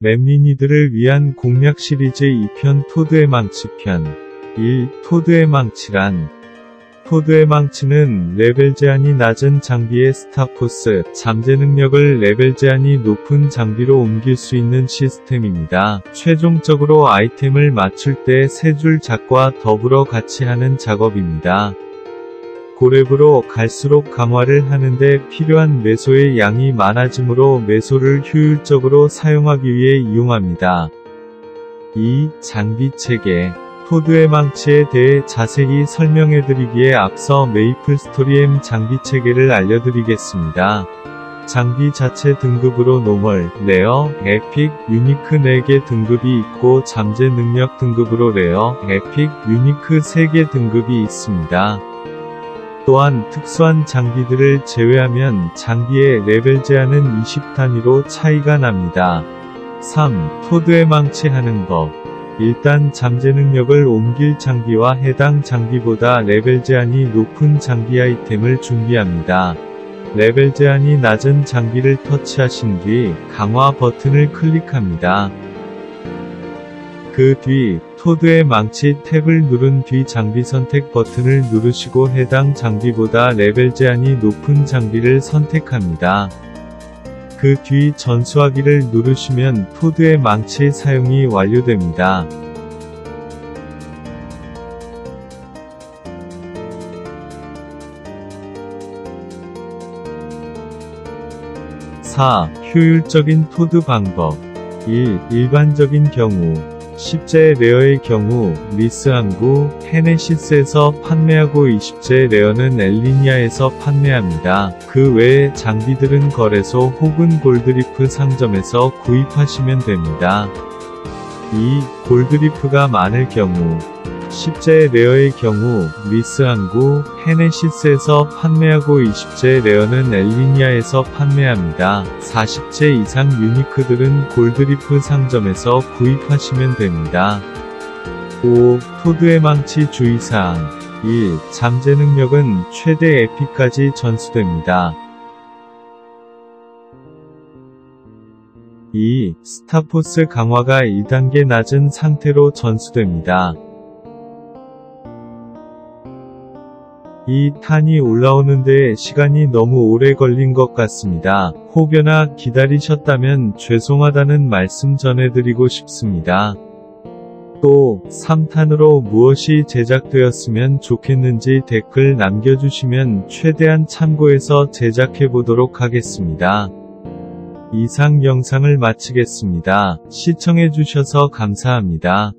맵린이들을 위한 공략 시리즈 2편 토드의 망치편 1. 토드의 망치란 토드의 망치는 레벨 제한이 낮은 장비의 스타포스, 잠재 능력을 레벨 제한이 높은 장비로 옮길 수 있는 시스템입니다. 최종적으로 아이템을 맞출 때 세 줄 작과 더불어 같이 하는 작업입니다. 고렙으로 갈수록 강화를 하는데 필요한 매소의 양이 많아지므로 매소를 효율적으로 사용하기 위해 이용합니다. 2. 장비 체계 토드의 망치에 대해 자세히 설명해드리기에 앞서 메이플 스토리엠 장비 체계를 알려드리겠습니다. 장비 자체 등급으로 노멀, 레어, 에픽, 유니크 4개 등급이 있고 잠재 능력 등급으로 레어, 에픽, 유니크 3개 등급이 있습니다. 또한 특수한 장비들을 제외하면 장비의 레벨 제한은 20 단위로 차이가 납니다. 3. 토드에 망치하는 법 일단 잠재 능력을 옮길 장비와 해당 장비보다 레벨 제한이 높은 장비 아이템을 준비합니다. 레벨 제한이 낮은 장비를 터치하신 뒤 강화 버튼을 클릭합니다. 그 뒤 토드의 망치 탭을 누른 뒤 장비 선택 버튼을 누르시고 해당 장비보다 레벨 제한이 높은 장비를 선택합니다. 그 뒤 전수하기를 누르시면 토드의 망치 사용이 완료됩니다. (4) 효율적인 토드 방법 1. 일반적인 경우 10제 레어의 경우 리스 항구 헤네시스에서 판매하고 20제 레어는 엘리니아에서 판매합니다. 그 외의 장비들은 거래소 혹은 골드리프 상점에서 구입하시면 됩니다. 2. 골드리프가 많을 경우 10제 레어의 경우 리스 항구 헤네시스에서 판매하고 20제 레어는 엘리니아에서 판매합니다. 40제 이상 유니크들은 골드리프 상점에서 구입하시면 됩니다. 5. 토드의 망치 주의사항 1. 잠재 능력은 최대 에피까지 전수됩니다. 2. 스타포스 강화가 1단계 낮은 상태로 전수됩니다. 이 탄이 올라오는데 시간이 너무 오래 걸린 것 같습니다. 혹여나 기다리셨다면 죄송하다는 말씀 전해드리고 싶습니다. 또 3탄으로 무엇이 제작되었으면 좋겠는지 댓글 남겨주시면 최대한 참고해서 제작해보도록 하겠습니다. 이상 영상을 마치겠습니다. 시청해주셔서 감사합니다.